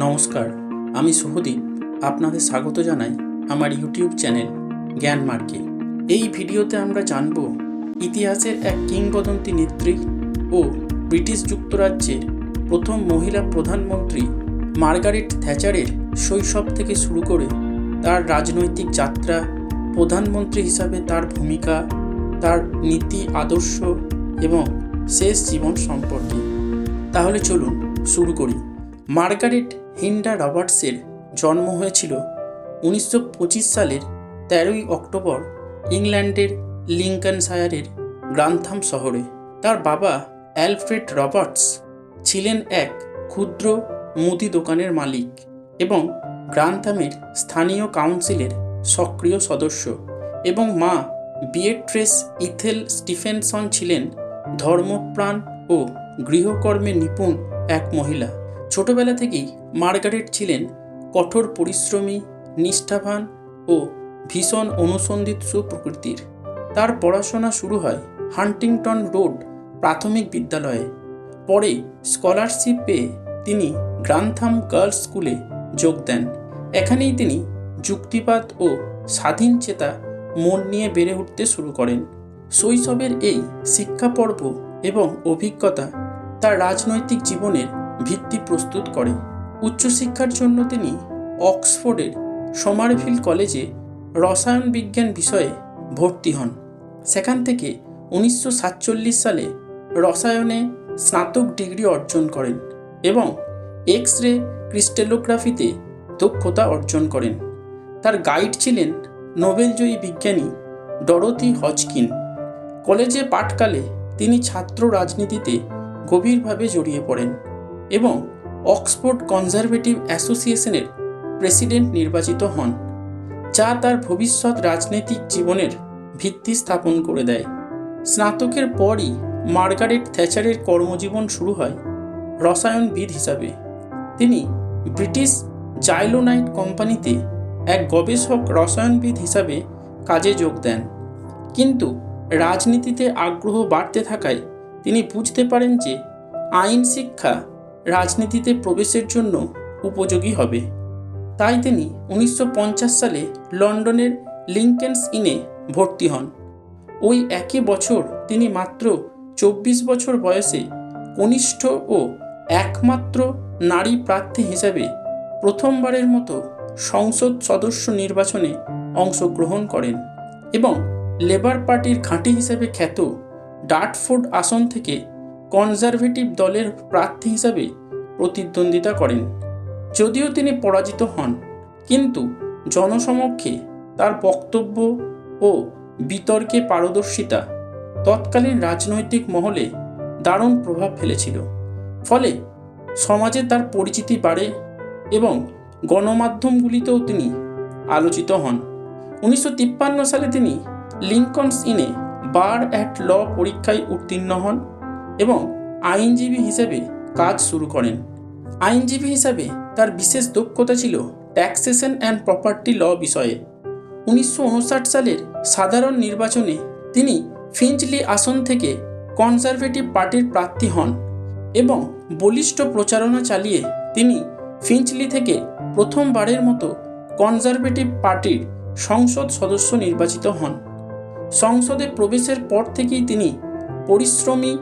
নমস্কার, আমি শুভদীপ আপনাদের স্বাগত জানাই আমার ইউটিউব চ্যানেল জ্ঞান মার্কে এই ভিডিওতে আমরা জানব ইতিহাসের এক কিংবদন্তি নেত্রী ও ব্রিটিশ যুক্তরাজ্যের প্রথম মহিলা প্রধানমন্ত্রী মার্গারেট থ্যাচারের শৈশব থেকে শুরু করে তার রাজনৈতিক যাত্রা, প্রধানমন্ত্রী হিসাবে তার ভূমিকা, তার নীতি, আদর্শ এবং শেষ জীবন সম্পর্কে। তাহলে চলুন শুরু করি। মার্গারেট হিন্ডা রবার্টসের জন্ম হয়েছিল উনিশশো পঁচিশ সালের তেরোই অক্টোবর ইংল্যান্ডের লিঙ্কনশায়ারের গ্রান্থাম শহরে। তার বাবা অ্যালফ্রেড রবার্টস ছিলেন এক ক্ষুদ্র মুদি দোকানের মালিক এবং গ্রান্থামের স্থানীয় কাউন্সিলের সক্রিয় সদস্য এবং মা বিয়েট্রেস ইথেল স্টিফেনসন ছিলেন ধর্মপ্রাণ ও গৃহকর্মে নিপুণ এক মহিলা। ছোটবেলা থেকেই মার্গারেট ছিলেন কঠোর পরিশ্রমী, নিষ্ঠাবান ও ভীষণ অনুসন্ধিৎসু প্রকৃতির। তার পড়াশোনা শুরু হয় হান্টিংটন রোড প্রাথমিক বিদ্যালয়ে। পরে স্কলারশিপ পেয়ে তিনি গ্রান্থাম গার্লস স্কুলে যোগ দেন। এখানেই তিনি যুক্তিবাদ ও স্বাধীন চেতা মন নিয়ে বেড়ে উঠতে শুরু করেন। শৈশবের এই শিক্ষা পর্ব এবং অভিজ্ঞতা তার রাজনৈতিক জীবনের ভিত্তি প্রস্তুত করে উচ্চশিক্ষার জন্য তিনি অক্সফোর্ডের সমারভিল কলেজে রসায়ন বিজ্ঞান বিষয়ে ভর্তি হন। সেখান থেকে উনিশশো সাতচল্লিশ সালে রসায়নে স্নাতক ডিগ্রি অর্জন করেন এবং এক্স রে ক্রিস্টেলোগ্রাফিতে দক্ষতা অর্জন করেন। তার গাইড ছিলেন নোবেলজয়ী বিজ্ঞানী ডরোথি হজকিন কলেজে পাঠকালে তিনি ছাত্র রাজনীতিতে গভীরভাবে জড়িয়ে পড়েন। এবং অক্সফোর্ড কনজারভেটিভ অ্যাসোসিয়েশনের প্রেসিডেন্ট নির্বাচিত হন, যা তার ভবিষ্যৎ রাজনৈতিক জীবনের ভিত্তি স্থাপন করে দেয়। স্নাতকের পরই মার্গারেট থ্যাচারের কর্মজীবন শুরু হয় রসায়নবিদ হিসাবে। তিনি ব্রিটিশ জাইলোনাইট কোম্পানিতে এক গবেষক রসায়নবিদ হিসাবে কাজে যোগ দেন। কিন্তু রাজনীতিতে আগ্রহ বাড়তে থাকায় তিনি বুঝতে পারেন যে আইন শিক্ষা রাজনীতিতে প্রবেশের জন্য উপযোগী হবে। তাই তিনি উনিশশো পঞ্চাশ সালে লন্ডনের লিঙ্কেন্স ইনে ভর্তি হন। ওই একই বছর তিনি মাত্র চব্বিশ বছর বয়সে কনিষ্ঠ ও একমাত্র নারী প্রার্থী হিসাবে প্রথমবারের মতো সংসদ সদস্য নির্বাচনে অংশগ্রহণ করেন এবং লেবার পার্টির ঘাঁটি হিসেবে খ্যাত ডার্টফোর্ড আসন থেকে কনজারভেটিভ দলের প্রার্থী হিসাবে প্রতিদ্বন্দ্বিতা করেন। যদিও তিনি পরাজিত হন, কিন্তু জনসমক্ষে তার বক্তব্য ও বিতর্কে পারদর্শিতা তৎকালীন রাজনৈতিক মহলে দারুণ প্রভাব ফেলেছিল। ফলে সমাজে তার পরিচিতি বাড়ে এবং গণমাধ্যমগুলিতেও তিনি আলোচিত হন। উনিশশো তিপ্পান্ন সালে তিনি লিঙ্কনস ইনে বার অ্যাট ল পরীক্ষায় উত্তীর্ণ হন। এবং আইনজীবী হিসেবে কাজ শুরু করেন। আইনজীবী হিসাবে তার বিশেষ দক্ষতা ছিল ট্যাক্সেশন অ্যান্ড প্রপার্টি ল বিষয়ে। উনিশশো উনষাট সালের সাধারণ নির্বাচনে তিনি ফিঞ্চলি আসন থেকে কনজারভেটিভ পার্টির প্রার্থী হন এবং বলিষ্ঠ প্রচারণা চালিয়ে তিনি ফিঞ্চলি থেকে প্রথমবারের মতো কনজারভেটিভ পার্টির সংসদ সদস্য নির্বাচিত হন। সংসদে প্রবেশের পর থেকেই তিনি পরিশ্রমী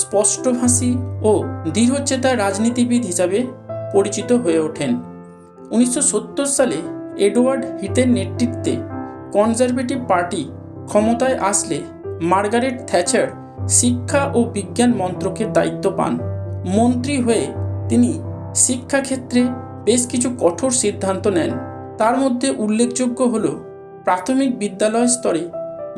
স্পষ্টভাষী ও দৃঢ়চেতা রাজনীতিবিদ হিসাবে পরিচিত হয়ে ওঠেন। উনিশশো সত্তর সালে এডওয়ার্ড হিতের নেতৃত্বে কনজারভেটিভ পার্টি ক্ষমতায় আসলে মার্গারেট থ্যাচার শিক্ষা ও বিজ্ঞান মন্ত্রকের দায়িত্ব পান। মন্ত্রী হয়ে তিনি শিক্ষাক্ষেত্রে বেশ কিছু কঠোর সিদ্ধান্ত নেন। তার মধ্যে উল্লেখযোগ্য হল প্রাথমিক বিদ্যালয় স্তরে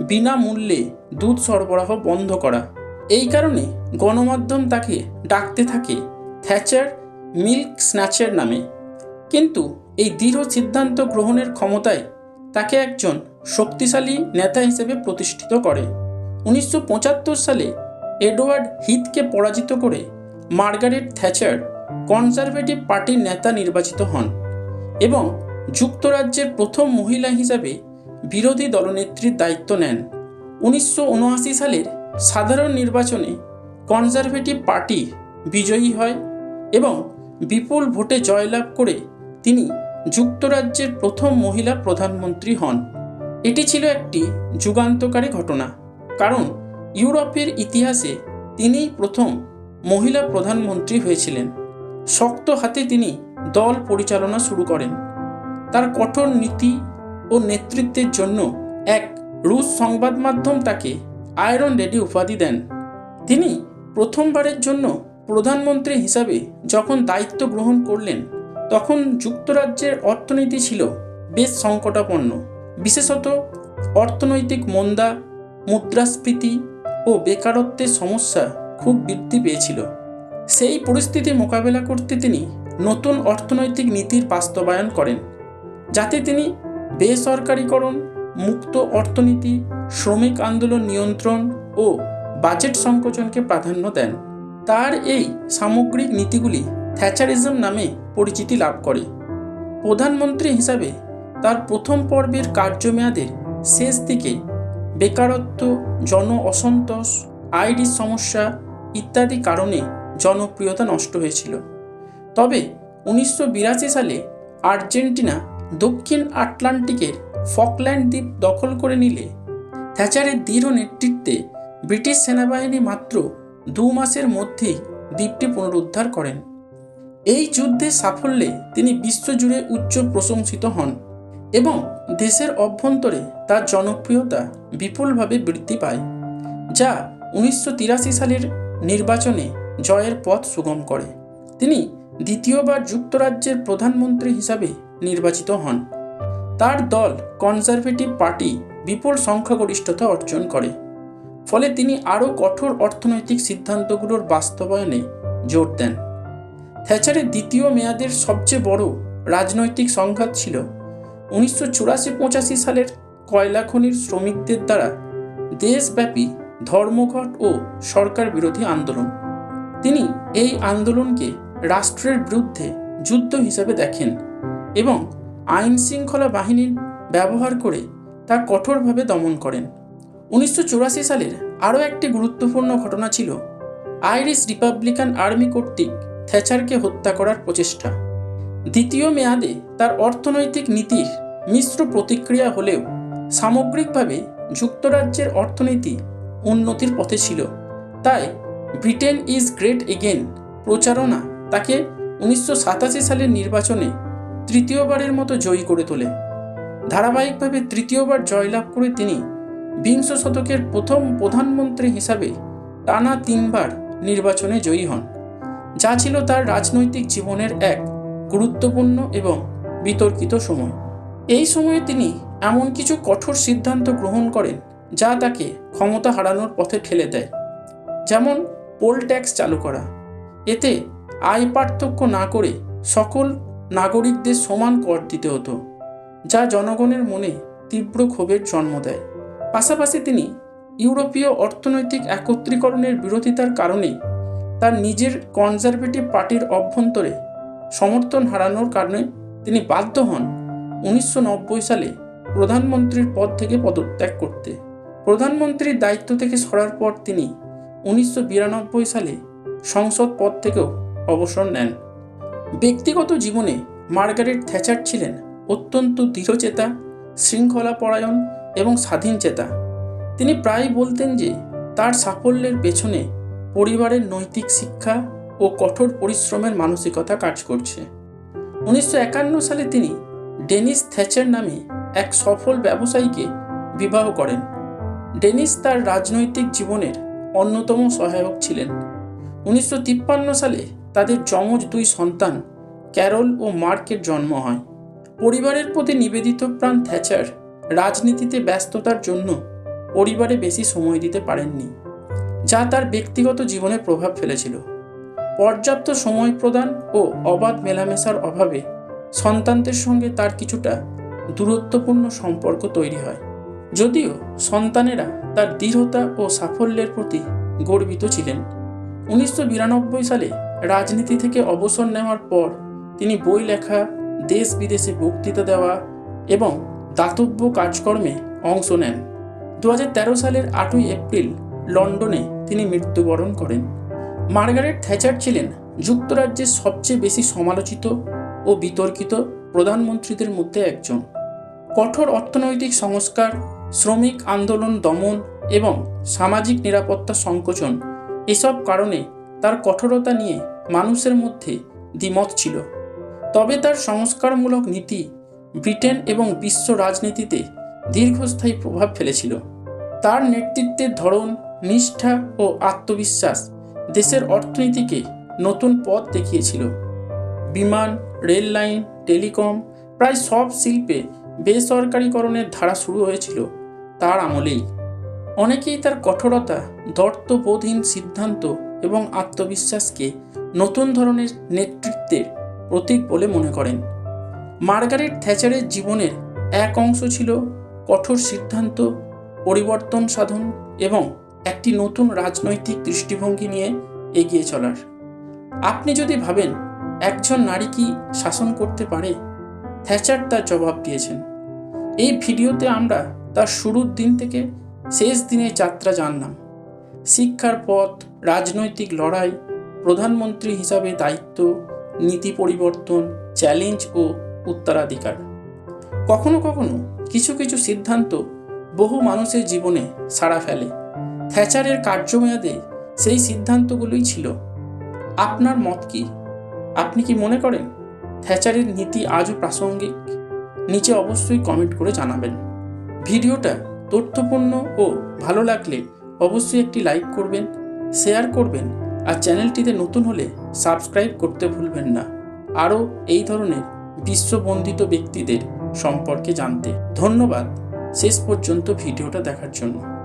বিনামূল্যে দুধ সরবরাহ বন্ধ করা। এই কারণে গণমাধ্যম তাকে ডাকতে থাকে থ্যাচার মিল্ক স্ন্যাচের নামে। কিন্তু এই দৃঢ় সিদ্ধান্ত গ্রহণের ক্ষমতায় তাকে একজন শক্তিশালী নেতা হিসেবে প্রতিষ্ঠিত করে। উনিশশো পঁচাত্তর সালে এডওয়ার্ড হিথকে পরাজিত করে মার্গারেট থ্যাচার কনজারভেটিভ পার্টির নেতা নির্বাচিত হন এবং যুক্তরাজ্যের প্রথম মহিলা হিসাবে বিরোধী দলনেত্রীর দায়িত্ব নেন। উনিশশো উনআশি সালের সাধারণ নির্বাচনে কনজারভেটিভ পার্টি বিজয়ী হয় এবং বিপুল ভোটে জয়লাভ করে তিনি যুক্তরাজ্যের প্রথম মহিলা প্রধানমন্ত্রী হন। এটি ছিল একটি যুগান্তকারী ঘটনা, কারণ ইউরোপের ইতিহাসে তিনিই প্রথম মহিলা প্রধানমন্ত্রী হয়েছিলেন। শক্ত হাতে তিনি দল পরিচালনা শুরু করেন। তার কঠোর নীতি ও নেতৃত্বের জন্য এক রুশ সংবাদ মাধ্যম তাকে আয়রন লেডি উপাধি দেন। তিনি প্রথমবারের জন্য প্রধানমন্ত্রী হিসাবে যখন দায়িত্ব গ্রহণ করলেন, তখন যুক্তরাজ্যের অর্থনীতি ছিল বেশ সংকটাপন্ন। বিশেষত অর্থনৈতিক মন্দা, মুদ্রাস্ফীতি ও বেকারত্বের সমস্যা খুব বৃদ্ধি পেয়েছিল। সেই পরিস্থিতি মোকাবেলা করতে তিনি নতুন অর্থনৈতিক নীতির বাস্তবায়ন করেন, যাতে তিনি বেসরকারীকরণ মুক্ত অর্থনীতি, শ্রমিক আন্দোলন নিয়ন্ত্রণ ও বাজেট সংকোচনকে প্রাধান্য দেন। তার এই সামগ্রিক নীতিগুলি থ্যাচারিজম নামে পরিচিতি লাভ করে। প্রধানমন্ত্রী হিসাবে তার প্রথম পর্বের কার্যমেয়াদের শেষ দিকে বেকারত্ব, জন অসন্তোষ আইডির সমস্যা ইত্যাদি কারণে জনপ্রিয়তা নষ্ট হয়েছিল। তবে উনিশশো বিরাশি সালে আর্জেন্টিনা দক্ষিণ আটলান্টিকের ফকল্যান্ড দ্বীপ দখল করে নিলে থ্যাচারের দৃঢ় নেতৃত্বে ব্রিটিশ সেনাবাহিনী মাত্র দু মাসের মধ্যেই দ্বীপটি পুনরুদ্ধার করেন। এই যুদ্ধের সাফল্যে তিনি বিশ্বজুড়ে উচ্চ প্রশংসিত হন এবং দেশের অভ্যন্তরে তার জনপ্রিয়তা বিপুলভাবে বৃদ্ধি পায়, যা উনিশশো তিরাশি সালের নির্বাচনে জয়ের পথ সুগম করে। তিনি দ্বিতীয়বার যুক্তরাজ্যের প্রধানমন্ত্রী হিসাবে নির্বাচিত হন। তার দল কনজারভেটিভ পার্টি বিপুল সংখ্যাগরিষ্ঠতা অর্জন করে। ফলে তিনি আরও কঠোর অর্থনৈতিক সিদ্ধান্তগুলোর বাস্তবায়নে জোর দেন। থ্যাচারের দ্বিতীয় মেয়াদের সবচেয়ে বড় রাজনৈতিক সংঘাত ছিল উনিশশো চুরাশি পঁচাশি সালের কয়লা খনির শ্রমিকদের দ্বারা দেশব্যাপী ধর্মঘট ও সরকার বিরোধী আন্দোলন। তিনি এই আন্দোলনকে রাষ্ট্রের বিরুদ্ধে যুদ্ধ হিসাবে দেখেন এবং আইন শৃঙ্খলা বাহিনীর ব্যবহার করে তা কঠোরভাবে দমন করেন। উনিশশো চুরাশি সালের আরও একটি গুরুত্বপূর্ণ ঘটনা ছিল আইরিশ রিপাবলিকান আর্মি কর্তৃক থ্যাচারকে হত্যা করার প্রচেষ্টা। দ্বিতীয় মেয়াদে তার অর্থনৈতিক নীতির মিশ্র প্রতিক্রিয়া হলেও সামগ্রিকভাবে যুক্তরাজ্যের অর্থনীতি উন্নতির পথে ছিল। তাই ব্রিটেন ইজ গ্রেট এগেন প্রচারণা তাকে উনিশশো সাতাশি সালের নির্বাচনে তৃতীয়বারের মতো জয়ী করে তোলে ধারাবাহিকভাবে তৃতীয়বার জয়লাভ করে তিনি বিংশ শতকের প্রথম প্রধানমন্ত্রী হিসাবে টানা তিনবার নির্বাচনে জয়ী হন, যা ছিল তার রাজনৈতিক জীবনের এক গুরুত্বপূর্ণ এবং বিতর্কিত সময়। এই সময়ে তিনি এমন কিছু কঠোর সিদ্ধান্ত গ্রহণ করেন, যা তাকে ক্ষমতা হারানোর পথে ঠেলে দেয়, যেমন পোল ট্যাক্স চালু করা। এতে আয় পার্থক্য না করে সকল নাগরিকদের সমান কর দিতে হতো, যা জনগণের মনে তীব্র ক্ষোভের জন্ম দেয়। পাশাপাশি তিনি ইউরোপীয় অর্থনৈতিক একত্রীকরণের বিরোধিতার কারণে তার নিজের কনজারভেটিভ পার্টির অভ্যন্তরে সমর্থন হারানোর কারণে তিনি বাধ্য হন উনিশশো নব্বই সালে প্রধানমন্ত্রীর পদ থেকে পদত্যাগ করতে। প্রধানমন্ত্রীর দায়িত্ব থেকে সরার পর তিনি উনিশশো বিরানব্বই সালে সংসদ পদ থেকেও অবসর নেন। ব্যক্তিগত জীবনে মার্গারেট থ্যাচার ছিলেন অত্যন্ত দৃঢ়চেতা, শৃঙ্খলাপরায়ণ এবং স্বাধীনচেতা। তিনি প্রায়ই বলতেন যে, তার সাফল্যের পেছনে পরিবারের নৈতিক শিক্ষা ও কঠোর পরিশ্রমের মানসিকতা কাজ করছে। উনিশশো একান্ন সালে তিনি ডেনিস থ্যাচার নামে এক সফল ব্যবসায়ীকে বিবাহ করেন। ডেনিস তার রাজনৈতিক জীবনের অন্যতম সহায়ক ছিলেন। উনিশশো তিপ্পান্ন সালে তাদের যমজ দুই সন্তান, ক্যারল ও মার্কের জন্ম হয়। পরিবারের প্রতি নিবেদিত প্রাণ থ্যাচার রাজনীতিতে ব্যস্ততার জন্য পরিবারে বেশি সময় দিতে পারেননি, যা তার ব্যক্তিগত জীবনে প্রভাব ফেলেছিল। পর্যাপ্ত সময় প্রদান ও অবাধ মেলামেশার অভাবে সন্তানদের সঙ্গে তার কিছুটা দূরত্বপূর্ণ সম্পর্ক তৈরি হয়, যদিও সন্তানেরা তার দৃঢ়তা ও সাফল্যের প্রতি গর্বিত ছিলেন। উনিশশো বিরানব্বই সালে রাজনীতি থেকে অবসর নেওয়ার পর তিনি বই লেখা, দেশ বিদেশে বক্তৃতা দেওয়া এবং দাতব্য কাজকর্মে অংশ নেন। দু হাজার তেরো সালের আটই এপ্রিল লন্ডনে তিনি মৃত্যুবরণ করেন। মার্গারেট থ্যাচার ছিলেন যুক্তরাজ্যের সবচেয়ে বেশি সমালোচিত ও বিতর্কিত প্রধানমন্ত্রীদের মধ্যে একজন। কঠোর অর্থনৈতিক সংস্কার, শ্রমিক আন্দোলন দমন এবং সামাজিক নিরাপত্তা সংকোচন এসব কারণে তার কঠোরতা নিয়ে মানুষের মধ্যে দ্বিমত ছিল। তবে তার সংস্কারমূলক নীতি ব্রিটেন এবং বিশ্ব রাজনীতিতে দীর্ঘস্থায়ী প্রভাব ফেলেছিল। তার নেতৃত্বের ধরন, নিষ্ঠা ও আত্মবিশ্বাস দেশের অর্থনীতিকে নতুন পথ দেখিয়েছিল। বিমান, রেল লাইন, টেলিকম প্রায় সব শিল্পে বেসরকারীকরণের ধারা শুরু হয়েছিল তার আমলেই। অনেকেই তার কঠোরতা দর্তবোধহীন সিদ্ধান্ত এবং আত্মবিশ্বাসকে নতুন ধরনের নেতৃত্বের প্রতীক বলে মনে করেন। মার্গারেট থ্যাচারের জীবনের এক অংশ ছিল কঠোর সিদ্ধান্ত, পরিবর্তন সাধন এবং একটি নতুন রাজনৈতিক দৃষ্টিভঙ্গি নিয়ে এগিয়ে চলার। আপনি যদি ভাবেন একজন নারী কি শাসন করতে পারে, থ্যাচার তার জবাব দিয়েছেন। এই ভিডিওতে আমরা তার শুরুর দিন থেকে শেষ দিনের যাত্রা জানলাম। শিক্ষার পথ, রাজনৈতিক লড়াই, প্রধানমন্ত্রী হিসাবে দায়িত্ব, নীতি পরিবর্তন, চ্যালেঞ্জ ও উত্তরাধিকার। কখনো কখনো কিছু কিছু সিদ্ধান্ত বহু মানুষের জীবনে সাড়া ফেলে। থ্যাচারের কার্যমেয়াদে সেই সিদ্ধান্তগুলোই ছিল। আপনার মত কি? আপনি কি মনে করেন থ্যাচারের নীতি আজও প্রাসঙ্গিক? নিচে অবশ্যই কমেন্ট করে জানাবেন। ভিডিওটা তথ্যপূর্ণ ও ভালো লাগলে অবশ্যই একটি লাইক করবেন শেয়ার করবেন আর চ্যানেলটিতে নতুন হলে সাবস্ক্রাইব করতে ভুলবেন না। আরও এই ধরনের বিশ্ববন্দিত ব্যক্তিদের সম্পর্কে জানতে ধন্যবাদ। শেষ পর্যন্ত ভিডিওটা দেখার জন্য।